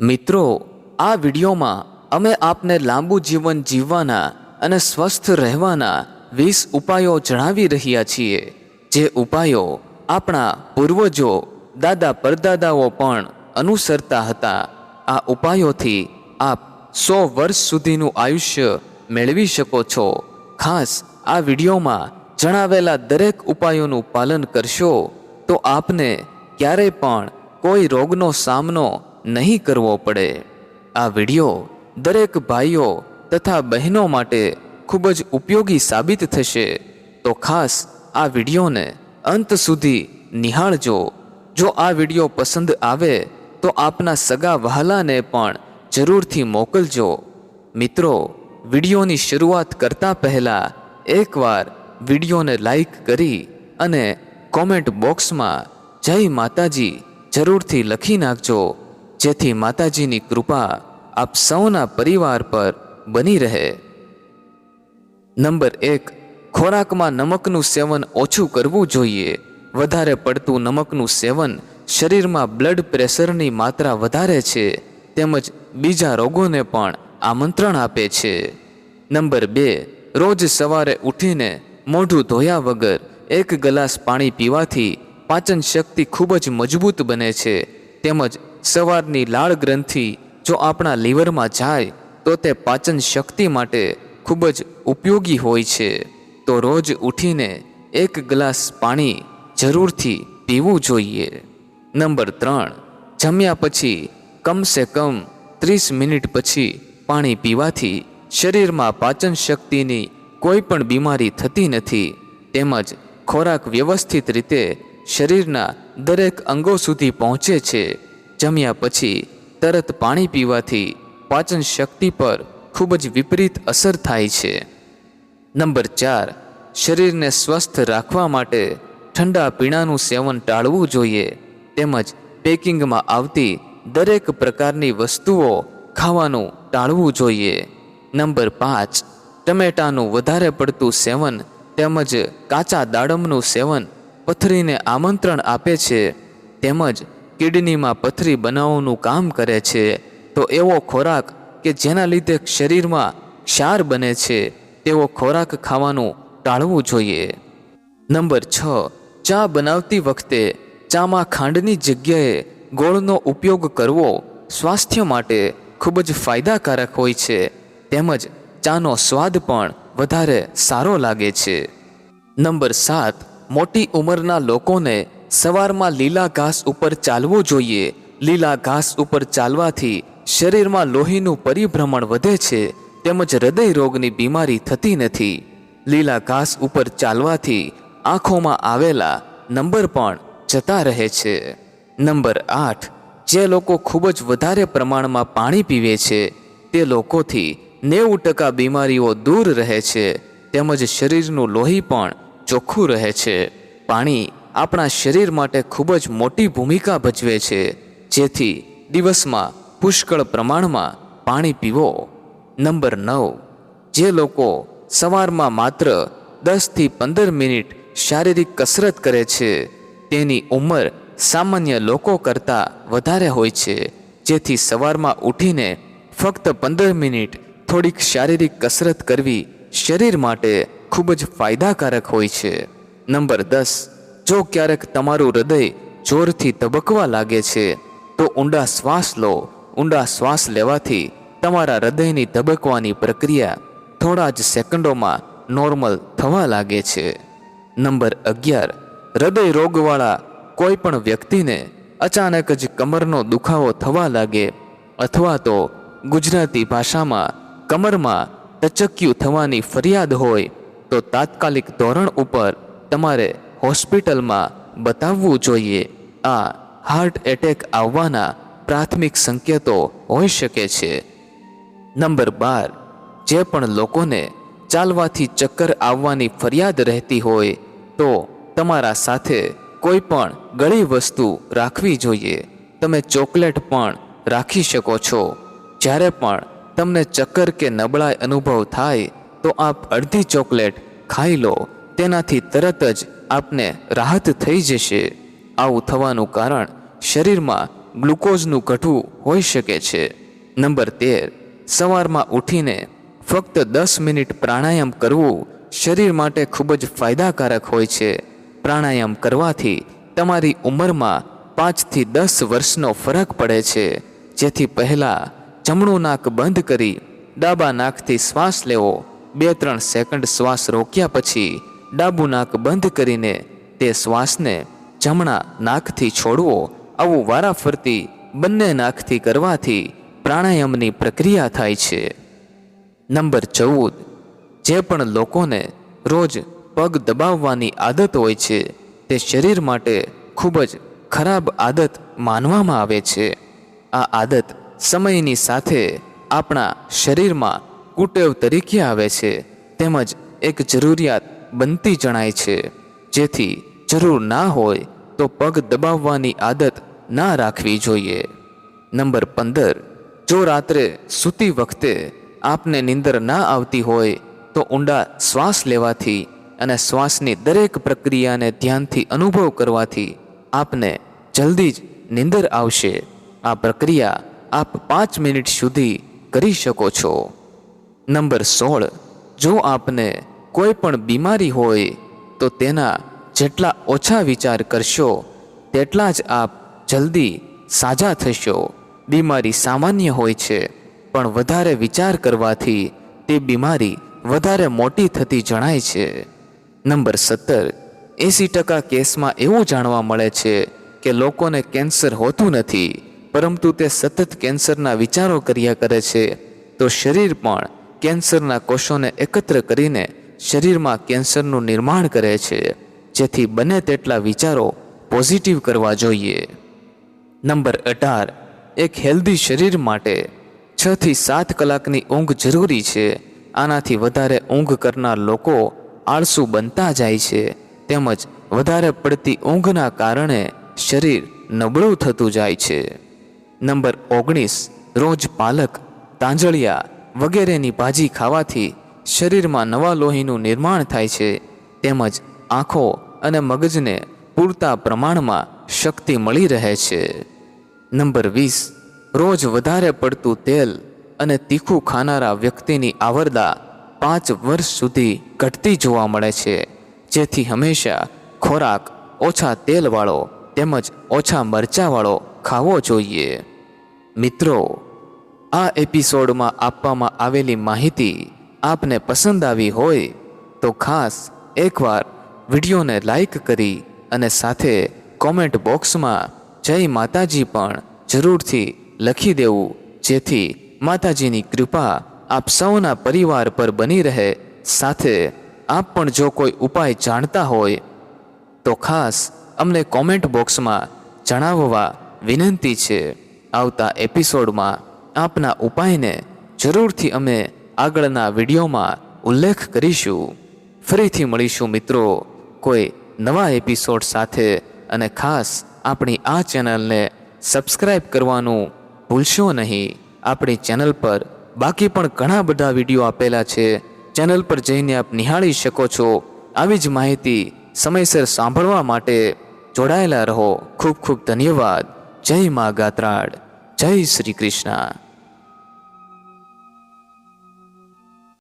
મિત્રો, આ વિડીયોમાં અમે આપને લાંબુ જીવન જીવવાના અને સ્વસ્થ રહેવાના વીસ ઉપાયો જણાવી રહ્યા છીએ. જે ઉપાયો આપણા પૂર્વજો, દાદા પરદાદાઓ પણ અનુસરતા હતા. આ ઉપાયોથી આપ સો વર્ષ સુધીનું આયુષ્ય મેળવી શકો છો. ખાસ આ વિડીયોમાં જણાવેલા દરેક ઉપાયોનું પાલન કરશો તો આપને ક્યારેય પણ કોઈ રોગનો સામનો નહીં કરવો પડે. આ વીડિયો દરેક ભાઈઓ તથા બહેનો માટે ખૂબ જ ઉપયોગી સાબિત થશે. તો ખાસ આ વિડીયોને અંત સુધી નિહાળજો. જો આ વીડિયો પસંદ આવે, તો આપના સગા વહાલાને પણ જરૂરથી મોકલજો. મિત્રો, વિડીયોની શરૂઆત કરતા પહેલાં એકવાર વિડીયોને લાઈક કરી અને કોમેન્ટ બોક્સમાં જય માતાજી જરૂરથી લખી નાખજો. જેથી માતાજીની કૃપા આપ સૌના પરિવાર પર બની રહે. નંબર એક, ખોરાકમાં નમકનું સેવન ઓછું કરવું જોઈએ. વધારે પડતું નમકનું સેવન શરીરમાં બ્લડ પ્રેશરની માત્રા વધારે છે, તેમજ બીજા રોગોને પણ આમંત્રણ આપે છે. નંબર બે, રોજ સવારે ઉઠીને મોઢું ધોયા વગર એક ગ્લાસ પાણી પીવાથી પાચન શક્તિ ખૂબ જ મજબૂત બને છે, તેમજ સવારની લાળ ગ્રંથિ જો આપણા લીવરમાં જાય, તો તે પાચન શક્તિ માટે ખૂબ જ ઉપયોગી હોય છે. તો રોજ ઉઠીને એક ગ્લાસ પાણી જરૂરથી પીવું જોઈએ. નંબર ત્રણ, જમ્યા પછી કમસે કમ ત્રીસ મિનિટ પછી પાણી પીવાથી શરીરમાં પાચન શક્તિની કોઈ પણ બીમારી થતી નથી. તેમજ ખોરાક વ્યવસ્થિત રીતે શરીરના દરેક અંગો સુધી પહોંચે છે. જમ્યા પછી તરત પાણી પીવાથી પાચન શક્તિ પર ખૂબ જ વિપરીત અસર થાય છે. નંબર ચાર, શરીરને સ્વસ્થ રાખવા માટે ઠંડા પીણાનું સેવન ટાળવું જોઈએ. તેમજ પેકિંગમાં આવતી દરેક પ્રકારની વસ્તુઓ ખાવાનું ટાળવું જોઈએ. નંબર પાંચ, ટમેટાનું વધારે પડતું સેવન તેમજ કાચા દાડમનું સેવન પથરીને આમંત્રણ આપે છે. તેમજ કિડનીમાં પથરી બનાવવાનું કામ કરે છે, તો એવો ખોરાક કે જેના લીધે શરીરમાં ક્ષાર બને છે, તેવો ખોરાક ખાવાનું ટાળવું જોઈએ. નંબર છ, ચા બનાવતી વખતે ચામાં ખાંડની જગ્યાએ ગોળનો ઉપયોગ કરવો સ્વાસ્થ્ય માટે ખૂબ જ ફાયદાકારક હોય છે, તેમજ ચાનો સ્વાદ પણ વધારે સારો લાગે છે. નંબર સાત, મોટી ઉંમરના લોકોને સવારમાં લીલા ઘાસ ઉપર ચાલવું જોઈએ. લીલા ઘાસ ઉપર ચાલવાથી શરીરમાં લોહીનું પરિભ્રમણ વધે છે, તેમજ હૃદય રોગની બીમારી થતી નથી. લીલા ઘાસ ઉપર ચાલવાથી આંખોમાં આવેલા નંબર પણ જતા રહે છે. નંબર આઠ, જે લોકો ખૂબ જ વધારે પ્રમાણમાં પાણી પીવે છે, તે લોકોથી નેવું ટકા બીમારીઓ દૂર રહે છે, તેમજ શરીરનું લોહી પણ ચોખ્ખું રહે છે. પાણી આપણા શરીર માટે ખૂબ જ મોટી ભૂમિકા ભજવે છે. જેથી દિવસમાં પુષ્કળ પ્રમાણમાં પાણી પીવો. નંબર નવ, જે લોકો સવારમાં માત્ર દસથી પંદર મિનિટ શારીરિક કસરત કરે છે, તેની ઉંમર સામાન્ય લોકો કરતાં વધારે હોય છે. જેથી સવારમાં ઉઠીને ફક્ત પંદર મિનિટ થોડીક શારીરિક કસરત કરવી શરીર માટે ખૂબ જ ફાયદાકારક હોય છે. નંબર દસ જો ક્યારેક તમારું હૃદય જોરથી તબકવા લાગે છે, તો ઊંડા શ્વાસ લો. ઊંડા શ્વાસ લેવાથી તમારા હૃદયની ધબકવાની પ્રક્રિયા થોડા જ સેકન્ડોમાં નોર્મલ થવા લાગે છે. નંબર અગિયાર. હૃદય રોગવાળા કોઈ પણ વ્યક્તિને અચાનક જ કમરનો દુખાવો થવા લાગે અથવા તો ગુજરાતી ભાષામાં કમરમાં ટચક્યું થવાની ફરિયાદ હોય, તો તાત્કાલિક ધોરણ ઉપર તમારે હોસ્પિટલમાં બતાવવું જોઈએ. આ હાર્ટ એટેક આવવાના પ્રાથમિક સંકેતો હોઈ શકે છે. નંબર બાર, જે પણ લોકોને ચાલવાથી ચક્કર આવવાની ફરિયાદ રહેતી હોય, તો તમારા સાથે કોઈ પણ ગળી વસ્તુ રાખવી જોઈએ. તમે ચોકલેટ પણ રાખી શકો છો. જ્યારે પણ તમને ચક્કર કે નબળાઈ અનુભવ થાય, તો આપ અડધી ચોકલેટ ખાઈ લો. તેનાથી તરત જ આપને રાહત થઈ જશે. આવું થવાનું કારણ શરીરમાં ગ્લુકોઝનું ઘટવું હોઈ શકે છે. નંબર તેર. સવારમાં ઉઠીને ફક્ત દસ મિનિટ પ્રાણાયામ કરવું શરીર માટે ખૂબ જ ફાયદાકારક હોય છે. પ્રાણાયામ કરવાથી તમારી ઉંમરમાં પાંચથી દસ વર્ષનો ફરક પડે છે. જેથી પહેલાં જમણું નાક બંધ કરી ડાબા નાકથી શ્વાસ લેવો. બે ત્રણ સેકન્ડ શ્વાસ રોક્યા પછી ડાબું નાક બંધ કરીને તે શ્વાસને જમણા નાકથી છોડવો, આવું વારાફરતી બંને નાકથી કરવાથી પ્રાણાયામની પ્રક્રિયા થાય છે. નંબર ચૌદ, જે પણ લોકોને રોજ પગ દબાવવાની આદત હોય છે, તે શરીર માટે ખૂબ જ ખરાબ આદત માનવામાં આવે છે. આ આદત સમયની સાથે આપણા શરીરમાં કુટેવ તરીકે આવે છે. તેમજ એક જરૂરિયાત બનતી જણાય છે. જેથી જરૂર ના હોય તો પગ દબાવવાની આદત ના રાખવી જોઈએ. નંબર પંદર. જો રાત્રે સૂતી વખતે આપને નીંદર ના આવતી હોય તો ઊંડા શ્વાસ લેવાથી અને શ્વાસની દરેક પ્રક્રિયાને ધ્યાનથી અનુભવ કરવાથી આપને જલ્દી જ નીંદર આવશે. આ પ્રક્રિયા આપ પાંચ મિનિટ સુધી કરી શકો છો. નંબર સોળ. જો આપને કોઈ પણ બીમારી હોય તો તેના જેટલા ઓછા વિચાર કરશો, તેટલા જ આપ જલ્દી સાજા થશો. બીમારી સામાન્ય હોય છે, પણ વધારે વિચાર કરવાથી તે બીમારી વધારે મોટી થતી જણાય છે. નંબર સત્તર, એંસી ટકા કેસમાં એવું જાણવા મળે છે કે લોકોને કેન્સર હોતું નથી, પરંતુ તે સતત કેન્સરના વિચારો કર્યા કરે છે, તો શરીર પણ કેન્સરના કોષોને એકત્ર કરીને શરીરમાં કેન્સરનું નિર્માણ કરે છે. જેથી બને તેટલા વિચારો પોઝિટિવ કરવા જોઈએ. નંબર અઢાર, એક હેલ્ધી શરીર માટે છ થી સાત કલાકની ઊંઘ જરૂરી છે. આનાથી વધારે ઊંઘ કરનાર લોકો આળસુ બનતા જાય છે. તેમજ વધારે પડતી ઊંઘના કારણે શરીર નબળું થતું જાય છે. નંબર ઓગણીસ, રોજ પાલક, તાંજળિયા વગેરેની ભાજી ખાવાથી શરીરમાં નવા લોહીનું નિર્માણ થાય છે, તેમજ આંખો અને મગજને પૂરતા પ્રમાણમાં શક્તિ મળી રહે છે. નંબર વીસ, રોજ વધારે પડતું તેલ અને તીખું ખાનારા વ્યક્તિની આવરદા પાંચ વર્ષ સુધી ઘટતી જોવા મળે છે, જેથી હંમેશા ખોરાક ઓછા તેલવાળો તેમજ ઓછા મરચાવાળો ખાવો જોઈએ. મિત્રો, આ એપિસોડમાં આપવામાં આવેલી માહિતી આપને પસંદ આવી હોય તો ખાસ એકવાર વિડીયોને લાઈક કરી અને સાથે કોમેન્ટ બોક્સમાં જય માતાજી પણ જરૂરથી લખી દેવું, જેથી માતાજીની કૃપા આપ સૌના પરિવાર પર બની રહે. સાથે આપ પણ જો કોઈ ઉપાય જાણતા હોય તો ખાસ અમને કોમેન્ટ બોક્સમાં જણાવવા વિનંતી છે. આવતા એપિસોડમાં આપના ઉપાયને જરૂરથી અમે આગળના વિડીયોમાં ઉલ્લેખ કરીશું. ફરીથી મળીશું મિત્રો કોઈ નવા એપિસોડ સાથે અને ખાસ આપણી આ ચેનલને સબસ્ક્રાઈબ કરવાનું ભૂલશો નહીં. આપણી ચેનલ પર બાકી પણ ઘણા બધા વીડિયો આપેલા છે. ચેનલ પર જઈને આપ નિહાળી શકો છો. આવી જ માહિતી સમયસર સાંભળવા માટે જોડાયેલા રહો. ખૂબ ખૂબ ધન્યવાદ. જય મા ગાત્રાડ જય શ્રી કૃષ્ણ.